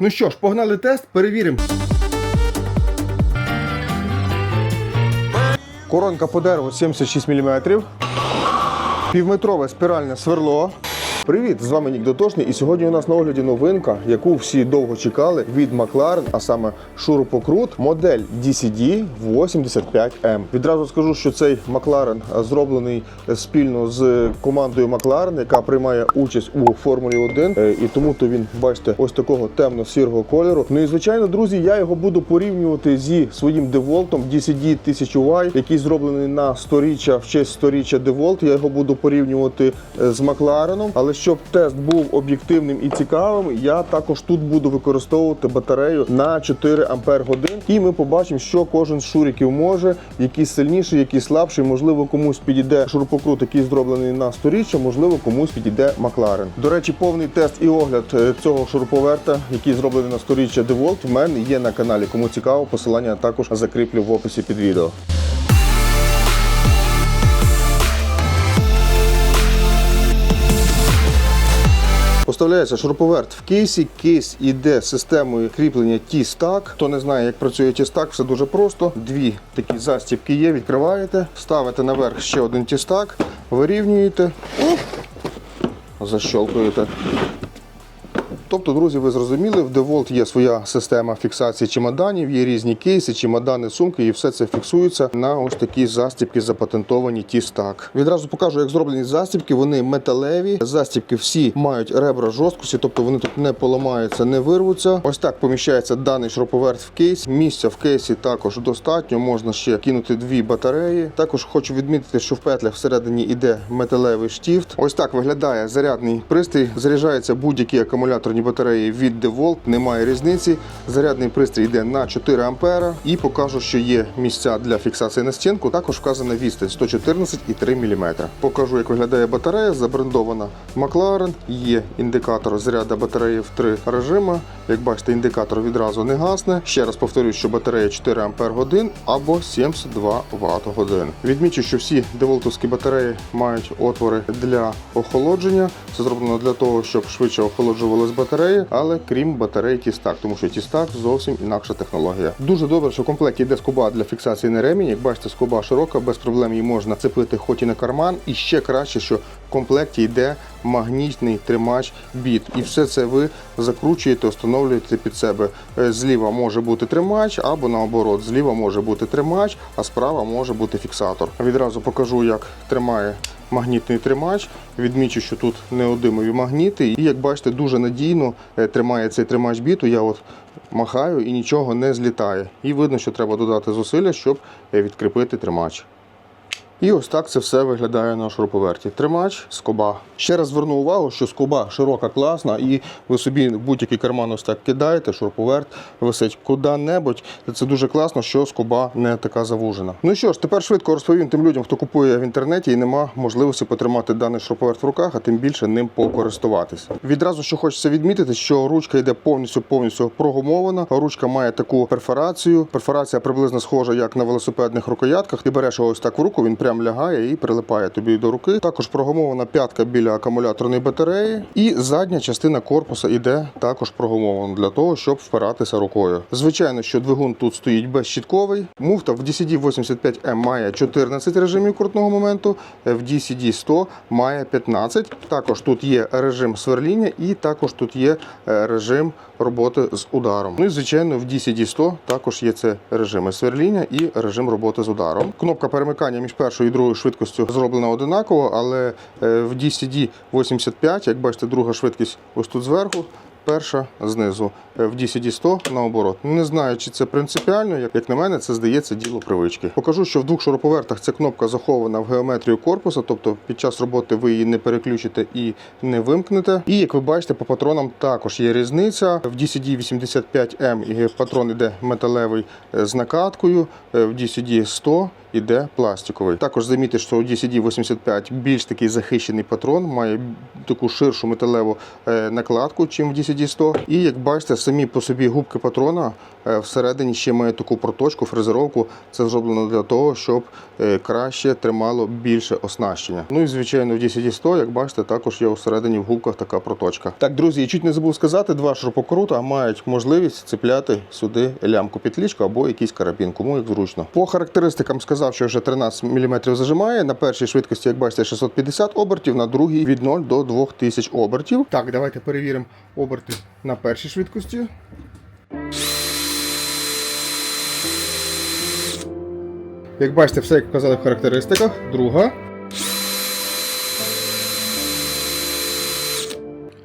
Ну що ж, погнали тест, перевіримо. Коронка по дереву 76 мм. Півметрове спіральне сверло. Привіт, з вами Нік Дотошний. І сьогодні у нас на огляді новинка, яку всі довго чекали від McLaren, а саме шурупокрут, модель DCD 85M. Відразу скажу, що цей McLaren зроблений спільно з командою McLaren, яка приймає участь у Формулі 1. Е, І тому то він, бачите, ось такого темно-сірого кольору. Ну і звичайно, друзі, я його буду порівнювати зі своїм DeWalt DCD 1000Y, який зроблений на сторіччя в честь сторіччя DeWalt. Я його буду порівнювати е, з Маклареном. Але щоб тест був об'єктивним і цікавим, я також тут буду використовувати батарею на 4 ампер годин. І ми побачимо, що кожен з шуриків може, який сильніший, який слабший. Можливо, комусь підійде шурупокрут, який зроблений на сторіччя, можливо, комусь підійде Макларен. До речі, повний тест і огляд е, цього шуруповерта, який зроблений на сторіччя DeWalt, в мене є на каналі. Кому цікаво, посилання також закріплю в описі під відео. Поставляється шуруповерт в кейсі. Кейс іде системою кріплення T-Stack. Хто не знає, як працює T-Stack, все дуже просто. Дві такі застібки є, відкриваєте, ставите наверх ще один T-Stack, вирівнюєте, защолкуєте. Тобто, друзі, ви зрозуміли, в DeWalt є своя система фіксації чемоданів, є різні кейси, чемодани, сумки, і все це фіксується на ось такі застібки, запатентовані T-Stack. Відразу покажу, як зроблені застібки. Вони металеві. Застібки всі мають ребра жорсткості, тобто вони тут не поламаються, не вирвуться. Ось так поміщається даний шуруповерт в кейс. Місця в кейсі також достатньо. Можна ще кинути дві батареї. Також хочу відмітити, що в петлях всередині йде металевий штіфт. Ось так виглядає зарядний пристрій. Заряджається будь-які акумуляторні батареї від DeWalt, немає різниці. Зарядний пристрій йде на 4 ампера. І покажу, що є місця для фіксації на стінку. Також вказана відстань 114,3 мм. Покажу, як виглядає батарея. Забрендована McLaren. Є індикатор заряду батареї в три режими. Як бачите, індикатор відразу не гасне. Ще раз повторюю, що батарея 4 ампер годин або 72 Вт годин. Відмічу, що всі деволтовські батареї мають отвори для охолодження. Це зроблено для того, щоб швидше охолоджувалися батареї, але крім батареї Тістак, тому що Тістак зовсім інакша технологія. Дуже добре, що в комплекті йде скоба для фіксації на ремінь. Як бачите, скоба широка, без проблем її можна цепити хоч і на карман. І ще краще, що в комплекті йде магнітний тримач біт. І все це ви закручуєте, встановлюєте під себе. Е, Зліва може бути тримач, або наоборот, зліва може бути тримач, а справа може бути фіксатор. Відразу покажу, як тримає магнітний тримач. Відмічу, що тут неодимові магніти. І як бачите, дуже надійно е, тримає цей тримач біту. Я от махаю і нічого не злітає. І видно, що треба додати зусилля, щоб е, відкріпити тримач. І ось так це все виглядає на шуруповерті. Тримач, скоба. Ще раз зверну увагу, що скоба широка, класна, і ви собі будь-який карман ось так кидаєте, шуруповерт висить куди-небудь. Це дуже класно, що скоба не така завужена. Ну що ж, тепер швидко розповім тим людям, хто купує в інтернеті і нема можливості потримати даний шуруповерт в руках, а тим більше ним покористуватися. Відразу що хочеться відмітити, що ручка йде повністю повністю прогумована. Ручка має таку перфорацію. Перфорація приблизно схожа, як на велосипедних рукоятках. Ти береш ось так в руку, він прям лягає і прилипає тобі до руки. Також прогумована п'ятка біля акумуляторної батареї, і задня частина корпуса іде також прогумована для того, щоб впиратися рукою. Звичайно, що двигун тут стоїть безщітковий. Муфта в DCD 85M має 14 режимів крутного моменту, в DCD 100 має 15. Також тут є режим сверління і також тут є е, режим роботи з ударом. Ну і звичайно, в DCD 100 також є це режими сверління і режим роботи з ударом. Кнопка перемикання між першою і другою швидкістю зроблена одинаково, але е, в DCD 85, як бачите, друга швидкість ось тут зверху. Перша знизу Е, в DCD 100 наоборот. Не знаю, чи це принципіально. Як, на мене, це здається діло привички. Покажу, що в двох шуруповертах ця кнопка захована в геометрію корпуса, тобто під час роботи ви її не переключите і не вимкнете. І як ви бачите, по патронам також є різниця. В DCD 85M і патрон іде металевий е, з накаткою, е, в DCD 100 іде пластиковий. Також замітьте, що у DCD 85 більш такий захищений патрон, має таку ширшу металеву е, накладку, чим в DCD 100. І як бачите, самі по собі губки патрона всередині ще має таку проточку, фрезеровку. Це зроблено для того, щоб е, краще тримало більше оснащення. Ну і звичайно, в DCD-100, як бачите, також є всередині в губках така проточка. Так, друзі, і чуть не забув сказати, два шурупокрута мають можливість цепляти сюди лямку петлічку або якийсь карабін, кому як зручно. По характеристикам сказав, що вже 13 мм зажимає. На першій швидкості, як бачите, 650 обертів, на другій від 0 до 2000 обертів. Так, давайте перевіримо оберти на першій швидкості. Як бачите, все як вказали в характеристиках. Друга.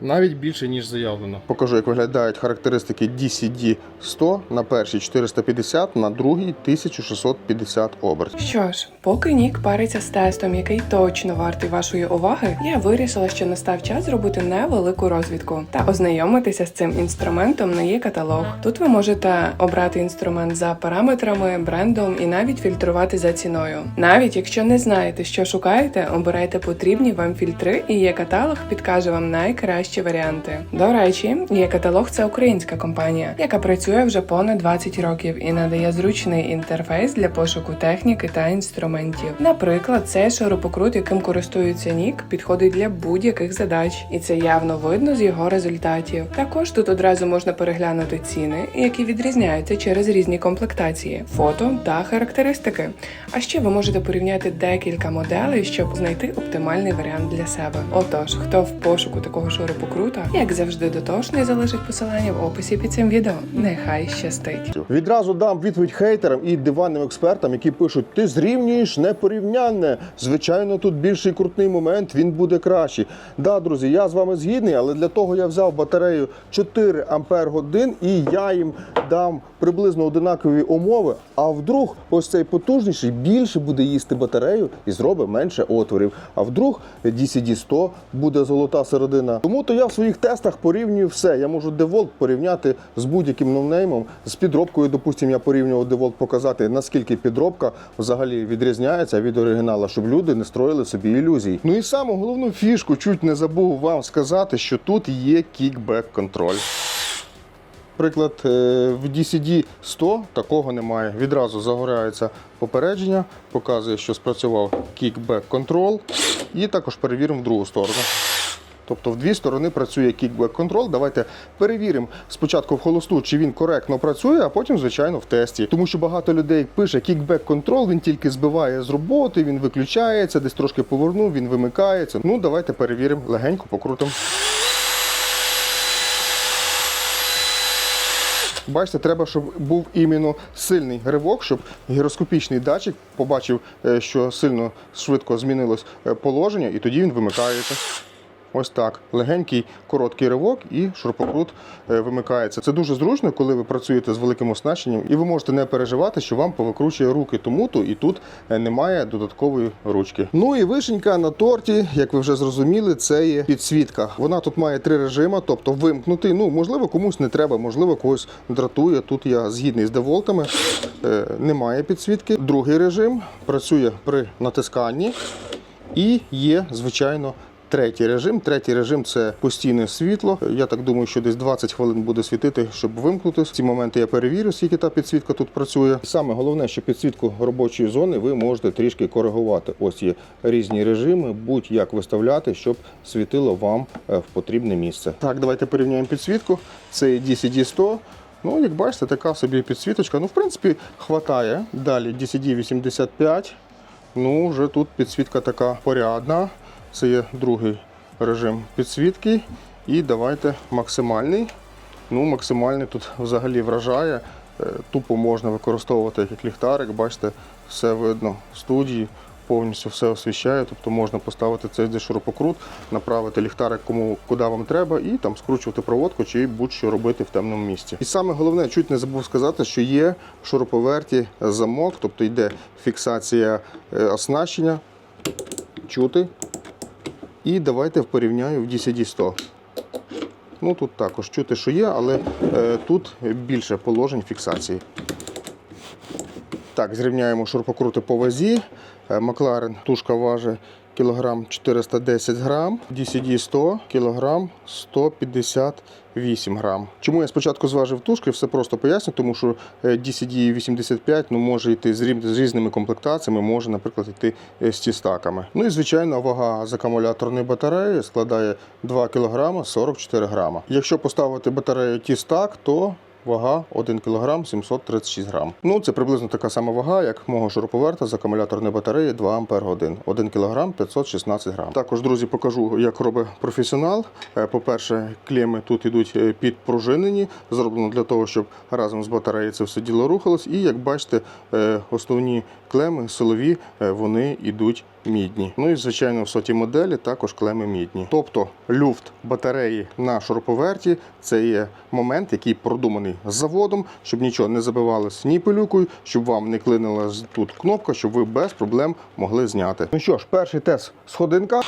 Навіть більше, ніж заявлено. Покажу, як виглядають характеристики DCD 100 на першій 450, на другій 1650 обертів. Що ж, поки Нік париться з тестом, який точно вартий вашої уваги, я вирішила, що настав час зробити невелику розвідку та ознайомитися з цим інструментом на є каталог. Тут ви можете обрати інструмент за параметрами, брендом і навіть фільтрувати за ціною. Навіть якщо не знаєте, що шукаєте, обирайте потрібні вам фільтри, і є каталог підкаже вам найкращі варіанти. До речі, є каталог це українська компанія, яка працює вже понад 20 років і надає зручний інтерфейс для пошуку техніки та інструментів. Наприклад, цей ширококрут, яким користується Нік, підходить для будь-яких задач, і це явно видно з його результатів. Також тут одразу можна переглянути ціни, які відрізняються через різні комплектації, фото та характеристики. А ще ви можете порівняти декілька моделей, щоб знайти оптимальний варіант для себе. Отож, хто в пошуку такого ширококрута, як завжди, дотошний залишить посилання в описі під цим відео. Нехай щастить. Відразу дам відповідь хейтерам і диванним експертам, які пишуть: ти зрівнюєш непорівнянне. Звичайно, тут більший крутний момент, він буде кращий. Да, друзі, я з вами згідний, але для того я взяв батарею 4 ампер годин і я їм дам приблизно одинакові умови. А вдруг ось цей потужніший більше буде їсти батарею і зробить менше отворів. А вдруг DCD 100 буде золота середина. Тому то я в своїх тестах порівнюю все. Я можу DeWalt порівняти з будь-яким ноунеймом. З підробкою, допустимо, я порівнював DeWalt, показати наскільки підробка взагалі відрізняється від оригінала, щоб люди не строїли собі ілюзій. Ну і саму головну фішку чуть не забув вам сказати, що тут є кікбек контроль. Приклад, е, в DCD 100 такого немає. Відразу загоряється попередження, показує, що спрацював control, і також перевіримо в другу сторону. Тобто в дві сторони працює control. Давайте перевіримо спочатку в холосту, чи він коректно працює, а потім, звичайно, в тесті. Тому що багато людей пише control, він тільки збиває з роботи, він виключається, десь трошки повернув, він вимикається. Ну, давайте перевіримо, легенько покрутимо. Бачите, треба, щоб був іменно сильний ривок, щоб гіроскопічний датчик побачив, е, що сильно швидко змінилось е, положення, і тоді він вимикається. Ось так. Легенький короткий ривок і шурпокрут е, вимикається. Це дуже зручно, коли ви працюєте з великим оснащенням, і ви можете не переживати, що вам повикручує руки. Тому то і тут е, немає додаткової ручки. Ну і вишенька на торті, як ви вже зрозуміли, це є підсвітка. Вона тут має три режими, тобто вимкнути. Ну, можливо, комусь не треба, можливо, когось дратує. Тут я згідний з деволтами. Е, Немає підсвітки. Другий режим працює при натисканні. І є, звичайно, третій режим. Третій режим це постійне світло. Я так думаю, що десь 20 хвилин буде світити, щоб вимкнути. Ці моменти я перевірю, скільки та підсвітка тут працює. Саме головне, що підсвітку робочої зони ви можете трішки коригувати. Ось є різні режими, будь-як виставляти, щоб світило вам е, в потрібне місце. Так, давайте порівняємо підсвітку. Це DCD 100. Ну, як бачите, така собі підсвіточка. Ну, в принципі, хватає. Далі DCD 85. Ну, вже тут підсвітка така порядна. Це є другий режим підсвітки. І давайте максимальний. Ну, максимальний тут взагалі вражає. Е, Тупо можна використовувати як ліхтарик. Бачите, все видно в студії, повністю все освіщає. Тобто можна поставити цей де шурупокрут, направити ліхтарик кому куди вам треба, і там скручувати проводку чи будь-що робити в темному місці. І саме головне, чуть не забув сказати, що є в шуруповерті замок, тобто йде фіксація е, оснащення, чути. І давайте порівняю в DCD 100. Ну тут також чути, що є, але е, тут більше положень фіксації. Так, зрівняємо шурпокрути по вазі. Е, Макларен тушка важить кілограм 410 грам, DCD 100 кілограм 158 грам. Чому я спочатку зважив тушки, все просто поясню, тому що е, DCD 85 ну, може йти з різними комплектаціями, може, наприклад, йти е, з тістаками. Ну і звичайно, вага з акумуляторної батареї складає 2 кг 44 грама. Якщо поставити батарею тістак, то Вага 1 кг 736 грам. Ну, це приблизно така сама вага, як мого шуруповерта з акумуляторної батареї 2 Ампер годин. 1 кг 516 грам. Також, друзі, покажу, як робить професіонал. Е, По-перше, клеми тут ідуть е, підпружинені, зроблено для того, щоб разом з батареєю це все діло рухалось. І як бачите, е, основні клеми силові вони йдуть мідні. Ну і звичайно в соті моделі також клеми мідні. Тобто люфт батареї на шуруповерті це є момент, який продуманий заводом, щоб нічого не забивалось ні пилюкою, щоб вам не клинила тут кнопка, щоб ви без проблем могли зняти. Ну що ж, перший тест сходинка.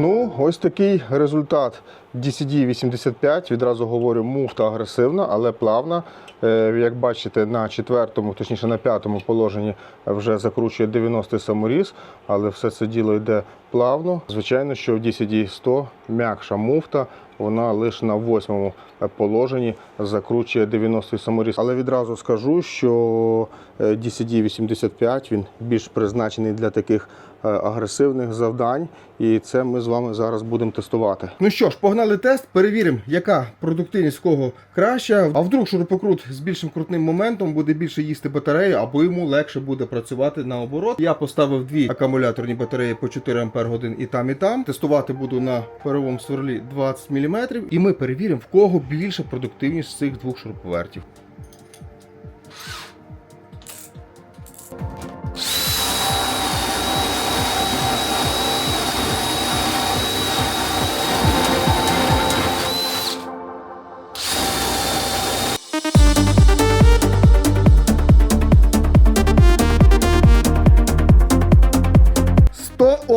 Ну, ось такий результат DCD 85. Відразу говорю, муфта агресивна, але плавна. Е, Як бачите, на четвертому, точніше на п'ятому положенні вже закручує 90-й саморіз, але все це діло йде плавно. Звичайно, що в DCD 100 м'якша муфта, вона лише на восьмому положенні закручує 90-й саморіз. Але відразу скажу, що е, DCD 85 він більш призначений для таких е, агресивних завдань, і це ми з вами зараз будемо тестувати. Ну що ж, погнали тест, перевіримо, яка продуктивність кого краща. А вдруг шурупокрут з більшим крутним моментом буде більше їсти батарею, або йому легше буде працювати наоборот. Я поставив дві акумуляторні батареї по 4 Ампер годин і там, і там. Тестувати буду на паровому сверлі 20 мм. І ми перевіримо, в кого більша продуктивність з цих двох шуруповертів.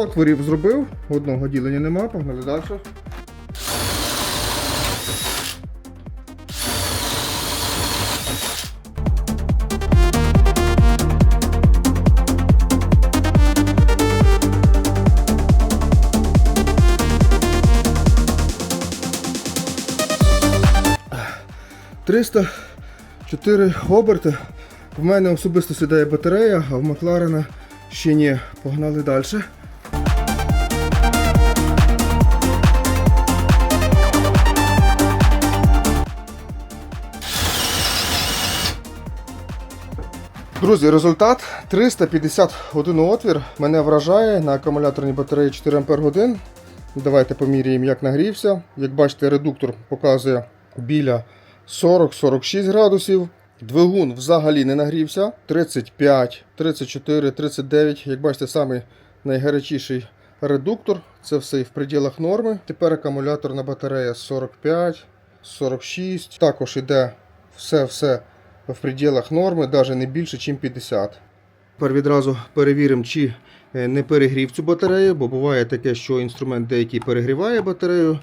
Отворів зробив, одного ділення нема, погнали далі. Триста чотири оберти. В мене особисто сідає батарея, а в Макларена ще ні. Погнали далі. Друзі, результат 351 отвір. Мене вражає на акумуляторній батареї 4 Ампер годин. Давайте поміряємо, як нагрівся. Як бачите, редуктор показує біля 40-46 градусів. Двигун взагалі не нагрівся. 35, 34, 39. Як бачите, самий найгарячіший редуктор. Це все і в пределах норми. Тепер акумуляторна батарея 45, 46. Також іде все-все в пределах норми, навіть не більше, ніж 50. Тепер відразу перевіримо, чи е, не перегрів цю батарею, бо буває таке, що інструмент деякий перегріває батарею.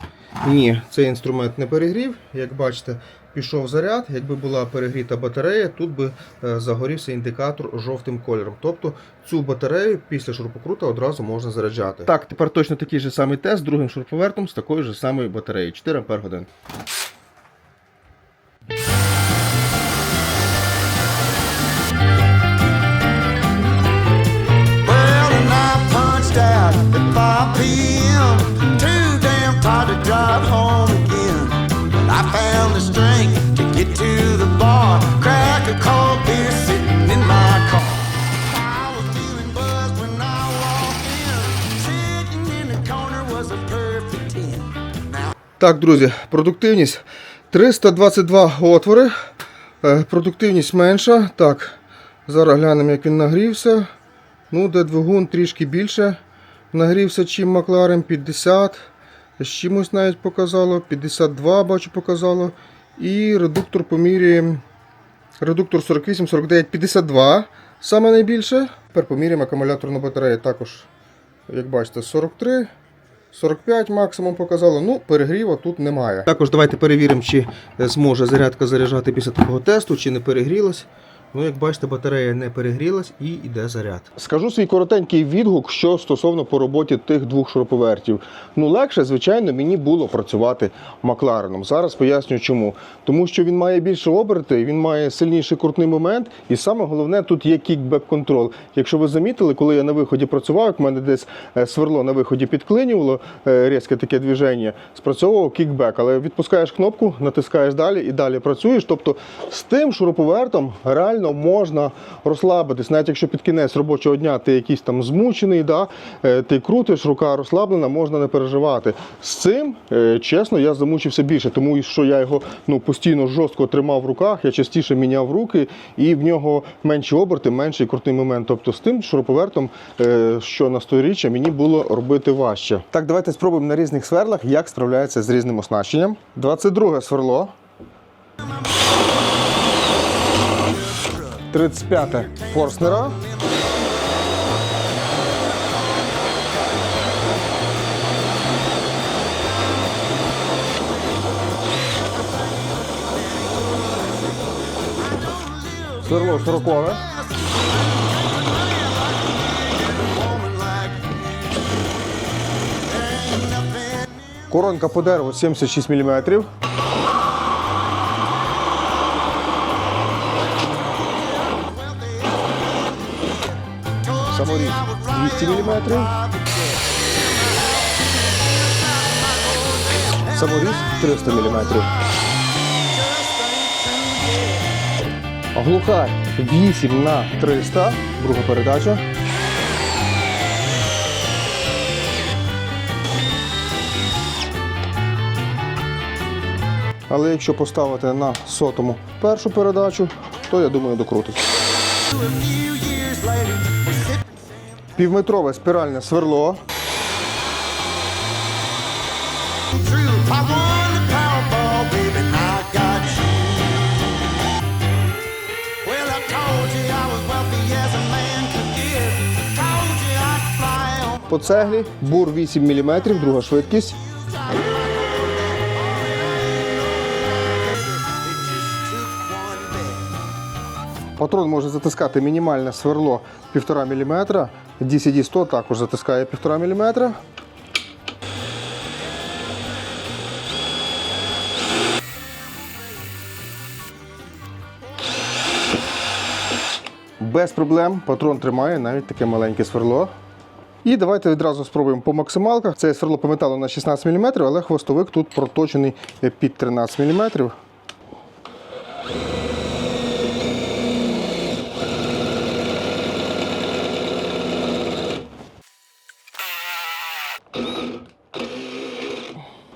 Ні, цей інструмент не перегрів. Як бачите, пішов заряд. Якби була перегріта батарея, тут би е, загорівся індикатор жовтим кольором. Тобто цю батарею після шурупокрута одразу можна заряджати. Так, тепер точно такий же самий тест з другим шуруповертом з такою ж самою батареєю 4 Ампер Так, друзі, продуктивність 322 отвори. Е, Продуктивність менша. Так, зараз глянемо, як він нагрівся. Ну, де двигун трішки більше нагрівся, чим Макларен 50. З чимось навіть показало. 52, бачу, показало. І редуктор поміряємо. Редуктор 48, 49, 52. Саме найбільше. Тепер поміряємо акумуляторну батарею. Також, як бачите, 43. 45 максимум показало. Ну, перегріва тут немає. Також давайте перевіримо, чи зможе зарядка заряджати після такого тесту, чи не перегрілась. Ну, як бачите, батарея не перегрілась і йде заряд. Скажу свій коротенький відгук, що стосовно по роботі тих двох шуруповертів. Ну, легше, звичайно, мені було працювати Маклареном. Зараз поясню чому. Тому що він має більше оберти, він має сильніший крутний момент, і саме головне тут є кікбек контрол. Якщо ви замітили, коли я на виході працював, як в мене десь е, сверло на виході підклинювало е, різке таке движення, спрацьовував кікбек. Але відпускаєш кнопку, натискаєш далі і далі працюєш. Тобто з тим шуруповертом реально можна розслабитись. Навіть якщо під кінець робочого дня ти якийсь там змучений, да, е, ти крутиш, рука розслаблена, можна не переживати. З цим, е, чесно, я замучився більше, тому що я його ну, постійно жорстко тримав в руках, я частіше міняв руки, і в нього менші оберти, менший крутий момент. Тобто з тим шуруповертом, е, що на сторіччя, мені було робити важче. Так, давайте спробуємо на різних сверлах, як справляється з різним оснащенням. 22 сверло. 35 Форснера. Сверло 40. Коронка по дереву 76 мм. 200 мм. Саморіз 300 мм. Глухарь 8 на 300. Друга передача. Але якщо поставити на сотому першу передачу, то я думаю докрутить. Півметрове спіральне сверло. По цеглі бур 8 мм, друга швидкість. Патрон може затискати мінімальне сверло 1,5 мм. DCD-100 також затискає 1,5 мм. Без проблем патрон тримає навіть таке маленьке сверло. І давайте відразу спробуємо по максималках. Це сверло по металу на 16 мм, але хвостовик тут проточений під 13 мм.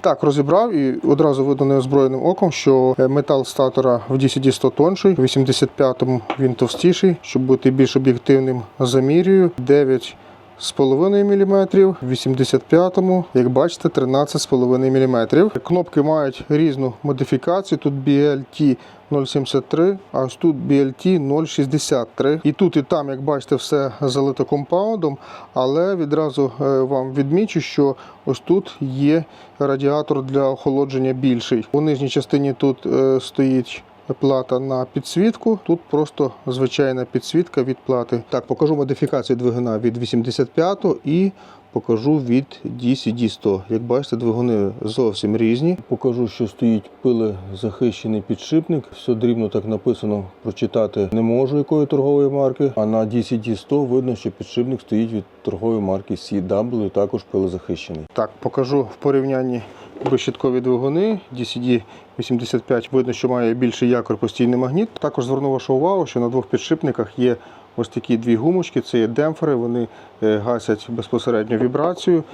Так, розібрав і одразу видно неозброєним оком, що е, метал статора в DCD 100 тонший, в 85-му він товстіший, щоб бути більш об'єктивним, замірюю 9 з половиною мм, в 85-му, як бачите, 13,5 мм. Кнопки мають різну модифікацію. Тут BLT 0,73, а ось тут BLT 0,63. І тут, і там, як бачите, все залито компаундом, але відразу е, вам відмічу, що ось тут є радіатор для охолодження більший. У нижній частині тут е, стоїть плата на підсвітку. Тут просто звичайна підсвітка від плати. Так, покажу модифікацію двигуна від 85 і покажу від DCD-100. Як бачите, двигуни зовсім різні. Покажу, що стоїть пилезахищений підшипник. Все дрібно так написано, прочитати не можу, якої торгової марки. А на DCD-100 видно, що підшипник стоїть від торгової марки CW, також пилезахищений. Так, покажу в порівнянні безщиткові двигуни. DCD 85 видно, що має більший якор постійний магніт. Також зверну вашу увагу, що на двох підшипниках є ось такі дві гумочки, це є демпфери, вони е, гасять безпосередньо вібрацію.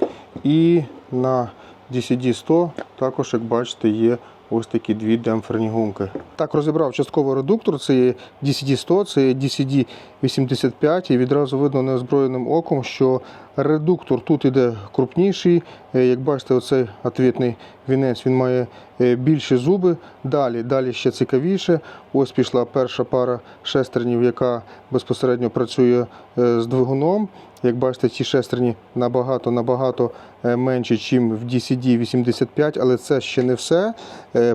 І на DCD 100 також, як бачите, є ось такі дві демпферні гумки. Так розібрав частково редуктор, це є DCD 100, це є DCD 85 і відразу видно неозброєним оком, що Редуктор тут іде крупніший. Е, Як бачите, оцей отвітний вінець він має е, більші зуби. Далі, далі ще цікавіше. Ось пішла перша пара шестернів, яка безпосередньо працює е, з двигуном. Як бачите, ці шестерні набагато-набагато менші, ніж в DCD 85, але це ще не все.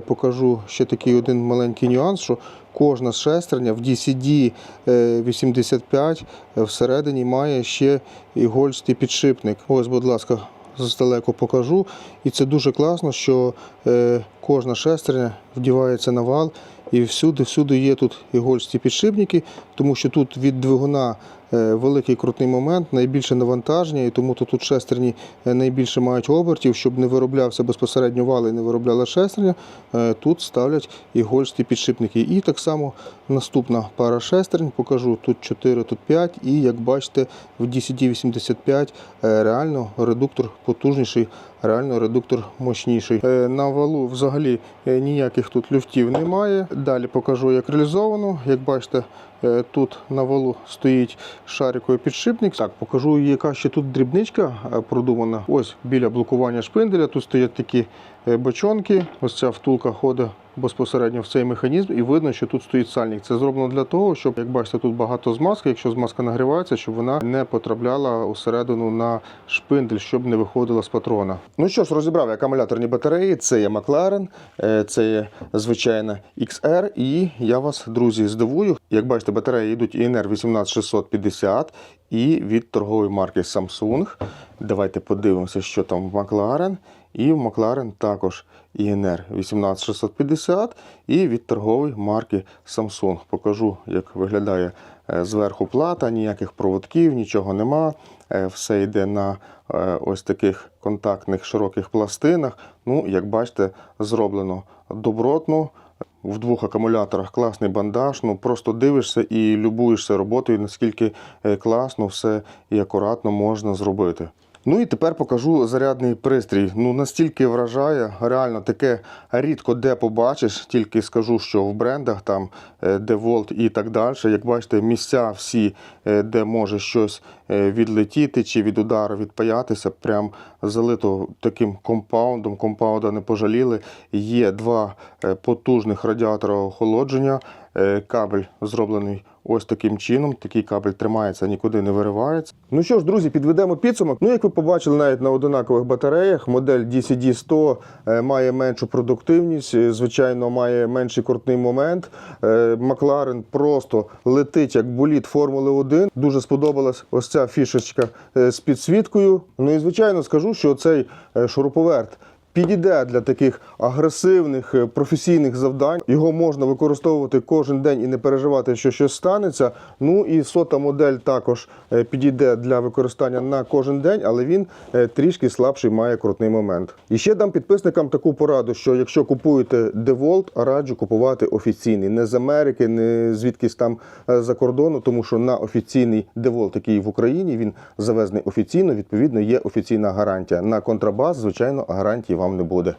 Покажу ще такий один маленький нюанс, що кожна шестерня в DCD е, 85 е, всередині має ще ігольстий підшипник. Ось, будь ласка, здалеку покажу. І це дуже класно, що е, кожна шестерня вдівається на вал. І всюди, всюди є тут ігольсті підшипники, тому що тут від двигуна е, великий крутний момент, найбільше навантаження, і тому тут шестерні е, найбільше мають обертів, щоб не вироблявся безпосередньо вал і не виробляла шестерня. е, Тут ставлять ігольсті підшипники. І так само наступна пара шестерень, покажу тут 4, тут 5. І як бачите, в DCD85 е, реально редуктор потужніший, реально редуктор мощніший. Е, На валу взагалі е, ніяких тут люфтів немає. Далі покажу, як реалізовано. Як бачите, е, тут на валу стоїть шариковий підшипник. Так, покажу, яка ще тут дрібничка е, продумана. Ось біля блокування шпинделя. Тут стоять такі е, бочонки. Ось ця втулка ходить безпосередньо в цей механізм, і видно, що тут стоїть сальник. Це зроблено для того, щоб, як бачите, тут багато змазки. Якщо змазка нагрівається, щоб вона не потрапляла усередину на шпиндель, щоб не виходила з патрона. Ну що ж, розібрав я акумуляторні батареї. Це є Макларен, е, це є звичайна XR. І я вас, друзі, здивую. Як бачите, батареї йдуть INR 18650 і від торгової марки Samsung. Давайте подивимося, що там в Макларен. І в Макларен також INR 18650 і від торгової марки Samsung. Покажу, як виглядає е, зверху плата, ніяких проводків, нічого нема. Е, Все йде на е, ось таких контактних широких пластинах. Ну, як бачите, зроблено добротно. В двох акумуляторах класний бандаж. Ну просто дивишся і любуєшся роботою, наскільки класно все і акуратно можна зробити. Ну і тепер покажу зарядний пристрій. Ну настільки вражає, реально таке рідко де побачиш. Тільки скажу, що в брендах там е, DeWalt і так далі. Як бачите, місця всі, е, де може щось е, відлетіти чи від удару відпаятися, прям залито таким компаундом. Компаунда не пожаліли. Є два потужних радіатора охолодження. Кабель зроблений ось таким чином. Такий кабель тримається, нікуди не виривається. Ну що ж, друзі, підведемо підсумок. Ну, як ви побачили, навіть на одинакових батареях, модель DCD 100 е, має меншу продуктивність, е, звичайно, має менший крутний момент. Е, Макларен просто летить як боліт Формули 1. Дуже сподобалась ось ця фішечка з підсвіткою. Ну і звичайно скажу, що цей шуруповерт підійде для таких агресивних е, професійних завдань. Його можна використовувати кожен день і не переживати, що щось станеться. Ну і сота модель також е, підійде для використання на кожен день, але він е, трішки слабший має крутний момент. І ще дам підписникам таку пораду, що якщо купуєте DeWalt, раджу купувати офіційний, не з Америки, не звідкись там за кордону, тому що на офіційний DeWalt, який в Україні, він завезений офіційно. Відповідно, є офіційна гарантія. На контрабас, звичайно, гарантії вам не буде.